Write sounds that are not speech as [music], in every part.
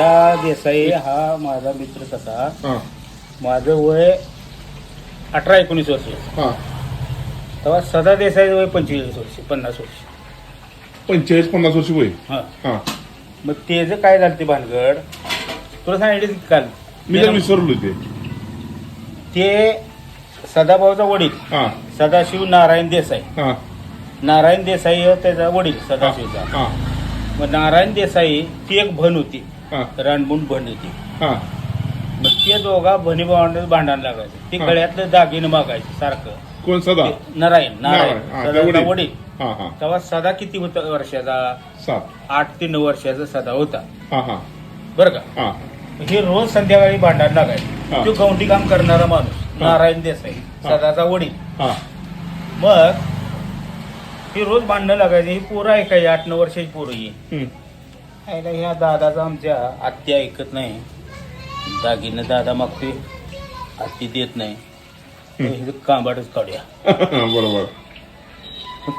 सदा देसाई हा माझा मित्र कसा माझं वय अठरा एकोणीस वर्ष. तेव्हा सदा देसाई वय पंचवीस वर्ष पन्नास वर्ष. पंचेचाळीस पन्नास वर्ष वय. हा. हा. मग तेच काय झालं ते भानगड तुला सांगितलं काल. मी जर विसरलो ते. ते सदाभाऊचा वडील. हा. सदाशिव नारायण देसाई. हा. नारायण देसाई त्याचा वडील सदाशिवचा. मग नारायण देसाई ती एक भन होती. हा. रानबून भन होती हा. मग ते दोघा भनी भावंड भांडण लागायचं. ते हा. गळ्यातलं दागिनं मागायचे सारखं. कोण सदा? ते नारायण नारायण. सदाचा वडील. हा हा. तेव्हा सदा किती होता वर्षाचा? सात. आठ ते नऊ वर्षाचा सदा होता. हा हा. बरं का? हा. हे रोज संध्याकाळी भांडण हा. लागायचं तो गवंडी काम करणारा माणूस. नारायण देसाई हा. सदाचा वडील. हा. मग ही रोज भांडणं लागायची. ही पोरं ऐकायची आठ नऊ वर्षाची पोरं ही. हम्म. आईला ह्या दादाचा आमच्या आत्या ऐकत नाही. दागिनं दादा मागतोय. आत्ती देत नाही. हे कांबाडच काढूया. [laughs] बरोबर.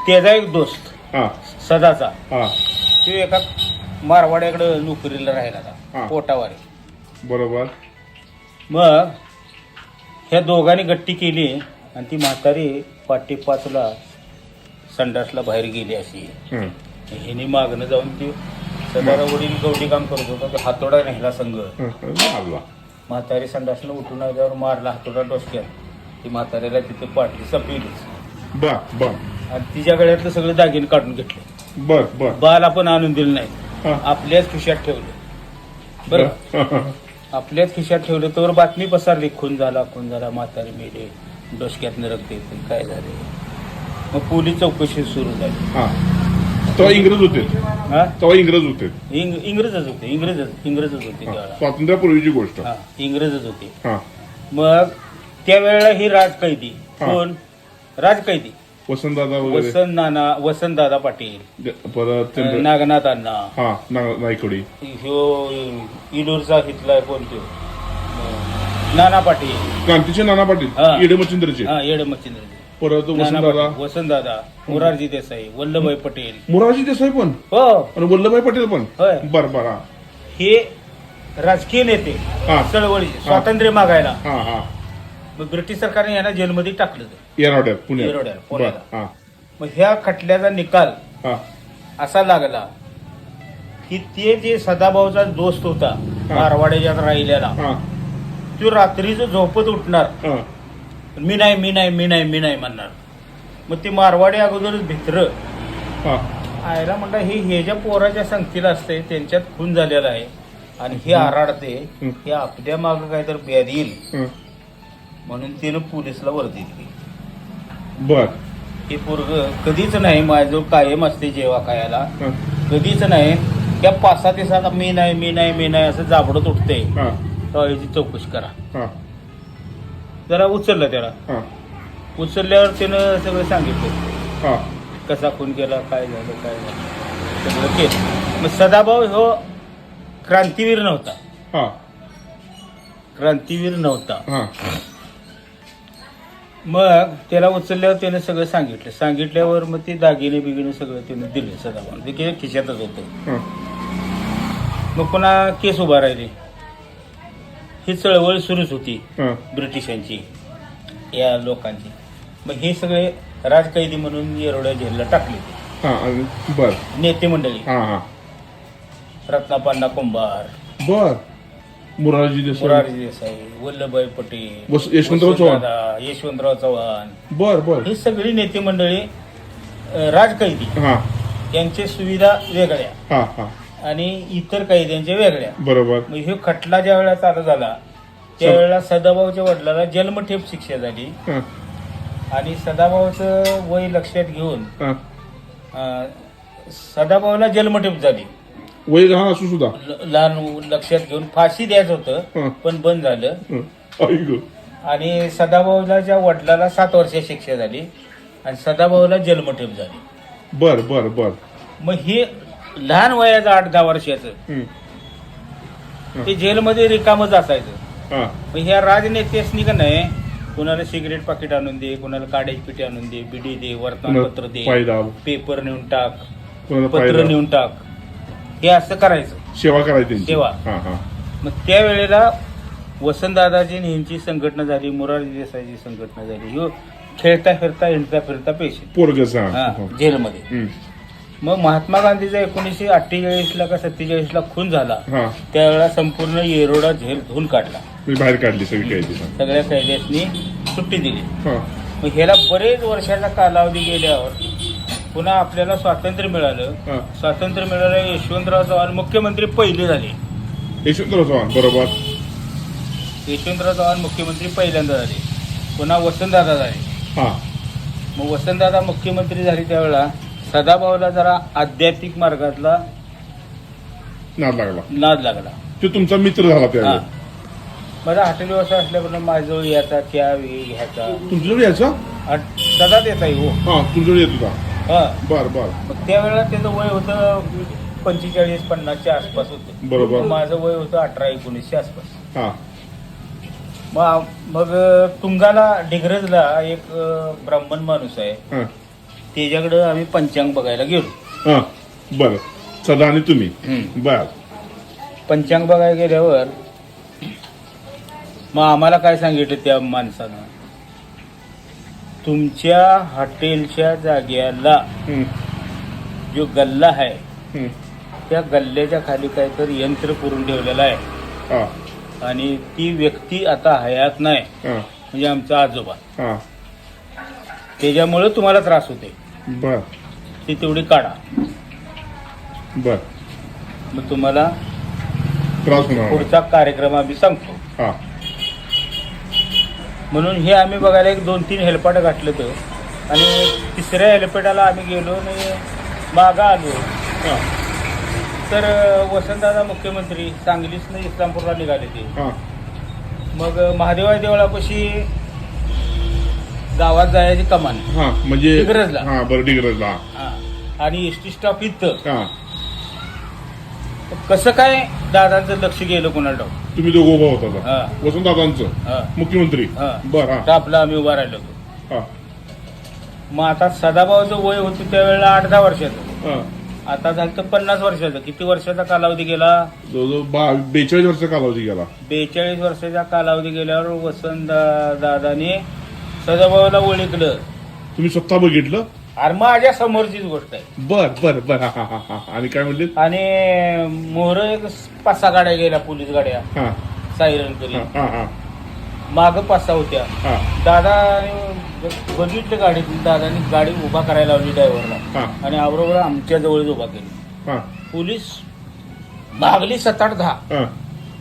त्याचा एक दोस्त हा. सदाचा. हा. तो एका मारवाड्याकडे नोकरीला राहिला हा. होता पोटावारी. बरोबर. मग ह्या दोघांनी गट्टी केली आणि ती म्हातारी पाटी पाचला संडासला बाहेर गेली अशी. हम्म. ह्यानी मागणं जाऊन ती सदारा वडील गवडी काम करत होता तो हातोडा नेला संघ. मारला. म्हातारी संडासनं उठून आल्यावर मारला हातोडा डोसक्यात. ती म्हातारीला तिथे बर बर. आणि तिच्या गळ्यातलं सगळे दागिने काढून घेतले. बर बर. बाल आपण आणून दिलं नाही. हा. आपल्याच खिशात ठेवले. बरं. आपल्याच खिशात ठेवलं तर बातमी पसरली. खून झाला खून झाला म्हातारी मेले. डोसक्यात रक्त येते काय झाले? मग पोलीस चौकशी सुरू झाली. हा. तेव्हा इंग्रज होते. हा? तेव्हा इंग्रज होते. इंग इंग्रजच होते इंग्रजच इंग्रजच होते. त्यावेळेला स्वातंत्र्यापूर्वीची गोष्ट. हा इंग्रजच होते. हा. मग त्यावेळेला ही राजकैदी हा. कोण? राजकैदी. वसंतदादा वगैरे. वसंत नाना वसंत दादा पाटील परत चंद्र- नागनाथ अण्णा. हा ना- ह्यो इडूरचा हितला कोण तो अं, नाना पाटील. क्रांतीचे नाना पाटील. येडे मच्छिंद्रचे. हा येड मच्छिंद्र परत वसंतदादा. वसंतदादा मोरारजी देसाई वल्लभभाई पटेल. मोरारजी देसाई पण? हो. आणि वल्लभभाई पटेल पण? होय. बर बर हा. हे राजकीय नेते हा. चळवळी स्वातंत्र्य मागायला. हा हा. मग ब्रिटिश सरकारने यांना जेलमध्ये टाकलं होतं. येरवड्यात पुण्यात. येरवड्यात, बर पुण्याला. हा. मग ह्या खटल्याचा निकाल हा. असा लागला की ते जे सदाभाऊचा दोस्त होता मारवाड्याच्यात राहिलेला हा. तो रात्रीच झोपत उठणार. हा. मी नाही मी नाही मी नाही मी नाही म्हणणार. मग ते मारवाडी अगोदरच भित्र. हा. आयला म्हणलं हे हे ज्या पोराच्या संगतीला असते त्यांच्यात खून झालेला आहे आणि हे आराडते हं. आपल्या मागं काहीतरी ब्याद येईल. हा. म्हणून तिनं पोलिसला वर्दी दिली. बर. हे पोरग कधीच नाही माझं कायम असते जेव्हा खायला. हा. कधीच नाही. त्या पाच सहा दिवसात मी नाही मी नाही मी नाही असं जाबडत उठते. हा. तेव्हा याची चौकशी करा. हा. जरा उचललं त्याला. हा. उचलल्यावर त्यानं सगळं सांगितलं. हा. कसा खून केला काय झालं काय झालं सगळं केलं. मग सदाभाऊ हो क्रांतीवीर नव्हता. हा. क्रांतीवीर नव्हता. हा. मग त्याला उचलल्यावर त्याने सगळं सांगितलं. सांगितल्यावर मग ते दागिने बिगिने सगळं त्याने दिले सदाभाऊ ते खिशातच होतं. हा. मग पुन्हा केस उभा राहिले. ही चळवळ सुरूच होती हा. ब्रिटिशांची या लोकांची. मग हे सगळे राजकैदी म्हणून येरवड्या जेलला टाकले. हा आणि बर. नेते मंडळी. हा हा. कुंभार. बर. मुरारजी देसाई. मोरारजी देसाई वल्लभभाई पटेल वस- यशवंतराव चव्हाण. वसंतदादा, यशवंतराव चव्हाण. बर बर. ही सगळी नेते मंडळी अ, राजकैदी हा. यांच्या सुविधा वेगळ्या. हा हा. आणि इतर कैद्यांच्या वेगळ्या. बरोबर. मग हे खटला ज्या वेळेला चालू झाला त्यावेळेला सदाभाऊच्या वडिलाला जन्मठेप शिक्षा झाली. हा. आणि सदाभाऊचं वय लक्षात घेऊन हा. अ, सदाभाऊला जन्मठेप झाली. वय लहान असू सुद्धा. ल- लहान लक्षात घेऊन फाशी द्यायचं होतं. पण बंद झालं. हं. आई ग. आणि सदाभाऊच्या वडिलाला सात वर्ष शिक्षा झाली आणि सदाभाऊला जन्मठेप झाली. बर बर बर. मग हे लहान वयाचं आठ दहा वर्षाचं. ते जेलमध्ये रिकामच असायचं हा. मग ह्या राजनेत्यासनी का नाही कुणाला सिगरेट पाकिट आणून दे कुणाला काड्याची पिठी आणून दे बिडी दे वर्तमानपत्र दे पेपर नेऊन टाक कोणाला पत्र नेऊन टाक. हे असं करायचं. सेवा करायची त्यांची. सेवा. हा हा. मग त्यावेळेला वसंतदादाची आणि ह्यांची संघटना झाली मोरारजी देसाईची संघटना झाली. ह्यो खेळता फिरता हिंडता फिरता हा हा. जेलमध्ये. हम्म. मग महात्मा गांधीचा एकोणीसशे अठ्ठेचाळीस ला का सत्तेचाळीस ला खून झाला. हा. त्यावेळेला संपूर्ण येरोडा झेल धुवून काढला. मी बाहेर काढली सगळी कैदी. हा. सगळ्या कैद्यासनी सुट्टी दिली. हा. मग ह्याला बरेच वर्षाचा कालावधी गेल्यावर पुन्हा आपल्याला स्वातंत्र्य मिळालं. हा. स्वातंत्र्य मिळालं यशवंतराव चव्हाण मुख्यमंत्री पहिले झाले. यशवंतराव चव्हाण बरोबर. यशवंतराव चव्हाण मुख्यमंत्री पहिल्यांदा झाले. पुन्हा वसंतदादा झाले. हा. मग वसंतदादा मुख्यमंत्री झाले त्यावेळेला सदाभाऊला जरा आध्यात्मिक मार्गातला नाद लागला. नाद लागला. तो तुमचा मित्र झाला हा. त्यावेळी. माझा हॉटेल व्यवसाय असल्यापासून माझ्याजवळ याचा त्या वेळी घ्यायचा. तुमच्याजवळ यायचा? आठ- सदा देता हो. हा तुमच्याजवळ येत होता? हा. बर बर. मग त्यावेळेला त्याचं वय होतं पंचेचाळीस पन्नासच्या आसपास होतं. बरोबर. माझं वय होतं अठरा एकोणीसच्या आसपास. हा. मग मग तुंगाला डिग्रजला एक अं, ब्राह्मण माणूस आहे. हा. त्याच्याकडं आम्ही पंचांग बघायला गेलो. हा बर. सदा आणि तुम्ही? बर. पंचांग बघायला गेल्यावर मग आम्हाला काय सांगितलं त्या माणसानं? तुमच्या हॉटेलच्या जाग्याला हम्म, जो गल्ला आहे हम्म. त्या गल्ल्याच्या खाली काहीतरी यंत्र पुरून ठेवलेलं आहे. हा. आणि ती व्यक्ती आता हयात नाही. हा. म्हणजे आमचा आजोबा. हा. त्याच्यामुळे तुम्हाला त्रास होते बर. ती तेवढी काढा. बर. मग तुम्हाला त्रास होणार. नाही. पुढचा कार्यक्रम आम्ही सांगतो. हा. म्हणून हे आम्ही बघायला एक दोन तीन हेल्पाट घातलं तर आणि तिसऱ्या हेल्पेटाला आम्ही गेलो आणि मागा आलो. हा. तर वसंतदादा मुख्यमंत्री सांगलीसनं इस्लामपूरला निघाले ते. हा. मग महादेवा देवळापाशी गावात जायची कमान. हा म्हणजे डिग्रजला. हा बरं डिग्रजला. हा. आणि एस टी स्टॉप इथं. हा. कसं काय दादांचं लक्ष गेलं कोणाला ठाऊक? तुम्ही दोघं उभा होता हा. आता. वसंतदादांचं. हा. मुख्यमंत्री. हा. बर हा. आपलं आम्ही उभा राहिलो होतो. हा. मग आता सदाभाऊचं वय होतं त्यावेळेला आठ दहा वर्षाचं. हा. आता झालं तर पन्नास वर्षाचं. किती वर्षाचा कालावधी गेला? जवळजवळ बा बेचाळीस वर्षाचा कालावधी गेला. बेचाळीस वर्षाचा कालावधी गेल्यावर वसंत दा- दादाने सदाभाऊला ओळखलं. तुम्ही स्वतः बघितलं? अरे माझ्या समोरचीच गोष्ट आहे. बर बर बर. हा हा हा हा. आणि काय म्हणले? आणि मोहर एक पाच सहा गाड्या गेल्या पोलीस गाड्या. हा. सायरन हा करीत हा हा. माग पाच सहा होत्या. हा. दादा बघितलं गाडीत दादानी गाडी उभा करायला लावली ड्रायव्हरला. हा. आणि बरोबर आमच्या जवळच उभा केली. हा. पोलीस मागली सात आठ दहा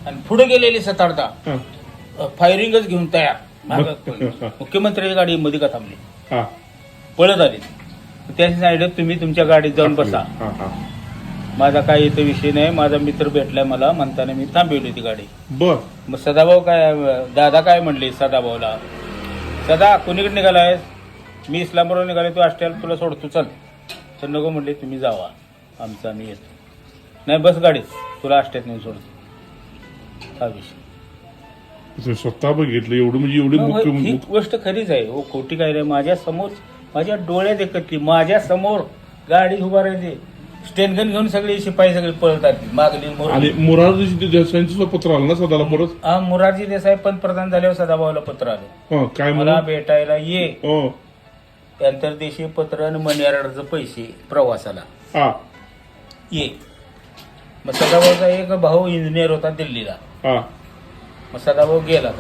आणि पुढे गेलेली सात आठ दहा हा फायरिंगच घेऊन तयार. मुख्यमंत्र्याची गाडी मध्ये का थांबली? हा. पळत आली. त्याची सांगितलं तुम्ही तुमच्या गाडीत जाऊन बसा. हा हा. माझा काय इथं विषय नाही. माझा मित्र भेटलाय मला. म्हणताना मी थांबवली ती गाडी. बर. मग सदाभाऊ काय दादा काय म्हणले सदाभाऊला? सदा कोणीकडे निघालाय? मी इस्लामपूरवर निघाले तू आष्ट्याला तुला सोडतो चल. तर नको म्हणले तुम्ही जावा. आमचा आम्ही येतो. नाही बस गाडीत. तुला आष्ट्यात नेऊन सोडतो. हा विषय. तुम्ही स्वतः बघितलं एवढं म्हणजे एवढे मुख्य ही मुख्य- गोष्ट खरीच आहे. हो खोटी काय नाही. माझ्यासमोर माझ्या डोळ्यात एकटली माझ्यासमोर गाडी उभा राहिली स्टेनगन घेऊन सगळे शिपाई सगळे पळत आली मागली आणि मोरारजी देसाईंचं सुद्धा पत्र आलं ना सदाला परत? हा मुरारजी देसाई पंतप्रधान झाल्यावर सदाभाऊला पत्र आलं. हा काय मला म्हणा भेटायला ये. हो. आंतरदेशीय पत्र आणि मनी ऑर्डरचे पैसे प्रवासाला. हा. ये. मग सदाभाऊचा एक भाऊ इंजिनियर होता दिल्लीला. हा. मग सदाभाऊ गेला.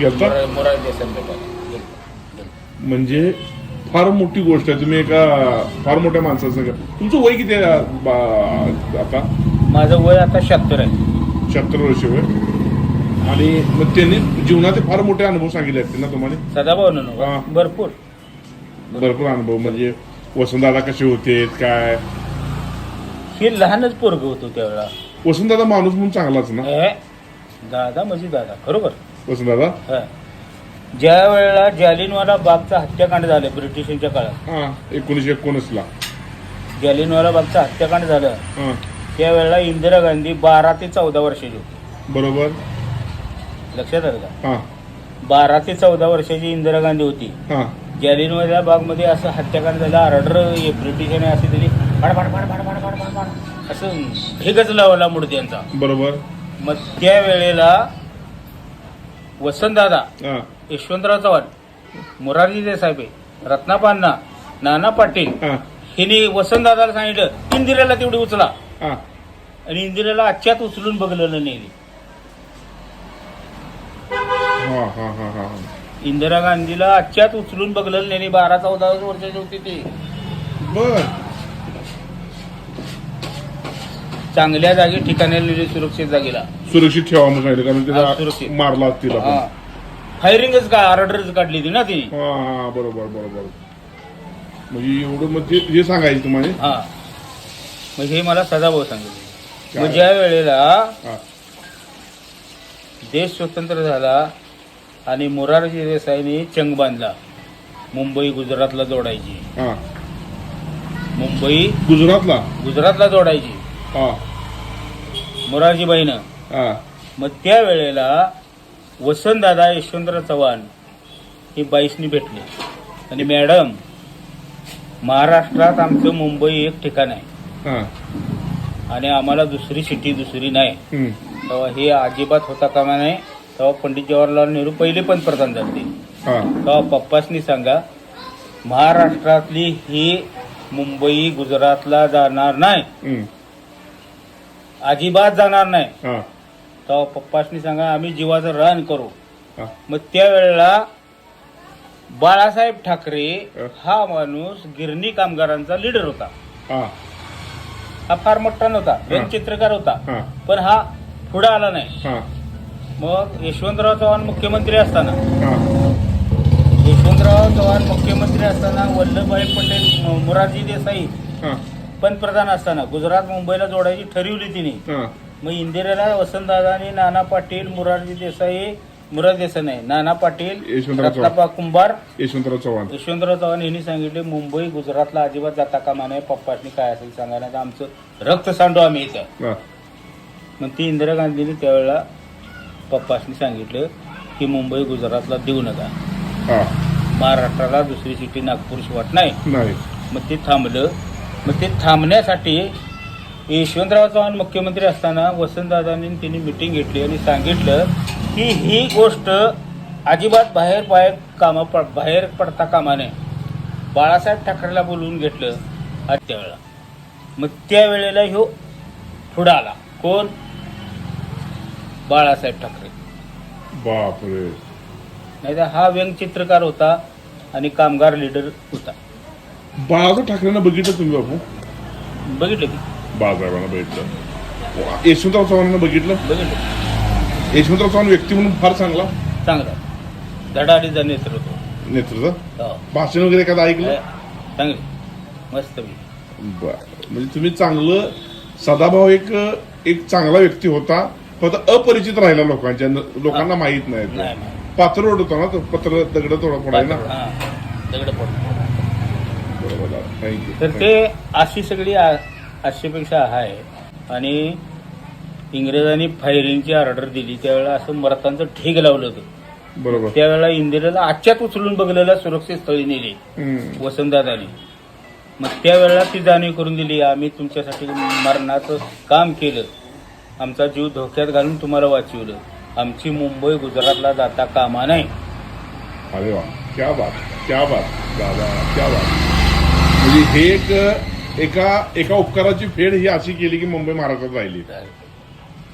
गेलता? मुरारजी देसाई भेटायला. म्हणजे फार मोठी गोष्ट आहे. तुम्ही एका फार मोठ्या माणसाचं का तुमचं वय किती आहे बा- आता? माझं वय आता शहात्तर आहे. शहात्तर वर्ष वय. आणि मग त्यांनी जीवनाचे फार मोठे अनुभव सांगितले असतील ना तुम्हाला? सदाभाऊ हा. भरपूर. भरपूर अनुभव. म्हणजे वसंतदादा कसे होते काय? हे लहानच पोरग होतो त्यावेळेला. वसंतदादा माणूस म्हणून चांगलाच ना? हे, दादा म्हणजे दादा वसंतदादा हा. ज्या वेळेला जालिनवाला बागचा हत्याकांड झालं ब्रिटिशांच्या काळात हा एकोणीशे एकोणीस ला जालिनवाला बागचं हत्याकांड झालं हा. त्यावेळेला इंदिरा गांधी बारा ते चौदा वर्षाची होती. बरोबर. लक्षात आलं का? हा. बारा ते चौदा वर्षाची इंदिरा गांधी होती. हा. जालिनवाला बागमध्ये असं हत्याकांड झालं ऑर्डर ब्रिटिशांनी अशी दिली फाड फाड फाड फाड फाड फाड फाड फाड असं ढेगच लावला मूर्त्यांचा. बरोबर. मग त्या वेळेला वसंतदादा हा. यशवंतराव चव्हाण मोरारजी देसाहेब रत्नापान्ना नाना पाटील हा. हिने वसंतदादाला सांगितलं इंदिराला तेवढी उचला. हा. आणि इंदिराला आजच्यात उचलून बघलेलं नाही हा हा हा हा. इंदिरा गांधीला आजच्यात उचलून बघलेलं नाही बारा चौदा वर्षाची होती ती. बर. चांगल्या जागी ठिकाणी नेली सुरक्षित जागेला. सुरक्षित ठेवा सांगितलं कारण हा, त्याला सुरक्षित. मारला तिला. हा. फायरिंगच का ऑर्डरच काढली ती ना ती हा हा बरोबर बरोबर. म्हणजे एवढं मग ते हे सांगायचं तुम्हाला. हा. मग हे मला सदाभाऊ सांगितले? मग ज्या वेळेला हा. देश स्वतंत्र झाला आणि मोरारजी देसाईने चंग बांधला मुंबई गुजरातला जोडायची. हा. मुंबई गुजरातला? गुजरातला जोडायची. मोरारजीबाईनं. मग त्या वेळेला वसंतदादा यशवंतराव चव्हाण हे बाईसनी भेटले. आणि मॅडम महाराष्ट्रात आमचं मुंबई एक ठिकाण आहे. हा. आणि आम्हाला दुसरी सिटी दुसरी नाही. तेव्हा हे अजिबात होता कामा नाही. तेव्हा पंडित जवाहरलाल नेहरू पहिले पंतप्रधान झाले. तेव्हा पप्पासनी सांगा महाराष्ट्रातली ही मुंबई गुजरातला जाणार नाही. अजिबात जाणार नाही. हा. तेव्हा पप्पासनी सांगा आम्ही जीवाचं रान करू. हा. मग त्यावेळेला बाळासाहेब ठाकरे अ. हा माणूस गिरणी कामगारांचा लीडर होता. हा. हा फार मोठा नव्हता व्यंगचित्रकार होता. हा. पण हा पुढे आला नाही. हा. मग यशवंतराव चव्हाण मुख्यमंत्री असताना. हा. यशवंतराव चव्हाण मुख्यमंत्री असताना वल्लभभाई पटेल म- मोरारजी देसाई हा. पंतप्रधान असताना गुजरात मुंबईला जोडायची ठरवली तिने. हा. मग इंदिरेला वसंतदादानी नाना पाटील मोरारजी देसाई मुरार देसाई नाही नाना पाटील यशवंतराव चव्हाण. रत्नापा कुंभार यशवंतराव चव्हाण. यशवंतराव चव्हाण यांनी सांगितले मुंबई गुजरातला अजिबात जाता कामा नये पप्पासनी काय असेल सांगा नाही तर आमचं रक्त सांडू आम्ही इथं. हा. मग ती इंदिरा गांधीने त्यावेळेला पप्पासनी सांगितलं की मुंबई गुजरातला देऊ नका. हा. महाराष्ट्राला दुसरी सिटी नागपूर शिवाट नाही. नाही. मग ते थांबलं. मग ते थांबण्यासाठी यशवंतराव चव्हाण मुख्यमंत्री असताना वसंतदादांनी त्यांनी मिटिंग घेतली आणि सांगितलं की ही गोष्ट अजिबात बाहेर बाहेर कामा प- बाहेर पडता कामा नये. बाळासाहेब ठाकरेला बोलवून घेतलं आणि त्यावेळेला. मग त्यावेळेला ह्यो पुढं आला. कोण? बाळासाहेब ठाकरे. बापरे. नाहीतर हा व्यंगचित्रकार होता आणि कामगार लीडर होता. बाळासाहेब ठाकरेंना बघितलं तुम्ही बापू बघितलं की. बाळासाहेबांना बघितलं. यशवंतराव चव्हाणांना बघितलं? बघितलं. यशवंतराव चव्हाण व्यक्ती म्हणून फार चांगला? चांगला. धडाडीचा नेतृत्व. नेतृत्व? हो. भाषण वगैरे एखादं ऐकलं? चांगली. मस्त मी बर. म्हणजे तुम्ही चांगलं सदाभाऊ एक एक चांगला व्यक्ती होता. फक्त अपरिचित राहिला लोकांच्या लोकांना माहीत नाही. नाही नाही. पात्र होता ना तो पत्र दगड थोडा पडायला ना हा, दगड पडतो तर ते अशी सगळी आशेपेक्षा आहे. आणि इंग्रजांनी फायरिंगची ऑर्डर दिली. त्यावेळेला असं मरतांचं ढीग लावलं होतं. बरोबर. त्यावेळेला इंदिरेला आजच्यात उचलून बघलेला सुरक्षित स्थळी नेली. वसंतदादानी. मग त्यावेळेला ती जाणीव करून दिली आम्ही तुमच्यासाठी मरणाचं काम केलं. आमचा जीव धोक्यात घालून तुम्हाला वाचवलं. आमची मुंबई गुजरातला जाता कामा नाही. अरे वा. क्या बात. क्या बात. दादा क्या बात. म्हणजे हे एक एका एका उपकाराची फेड ही अशी केली की मुंबई महाराष्ट्रात राहिली.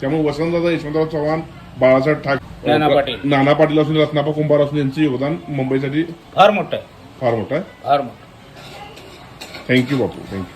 त्यामुळे वसंतदादा यशवंतराव चव्हाण बाळासाहेब ठाकरे नाना पाटील. नाना पाटील असून रत्नापा कुंभार असून यांचं योगदान मुंबईसाठी फार मोठं आहे. फार मोठं आहे. फार मोठं थँक्यू बापू. थँक्यू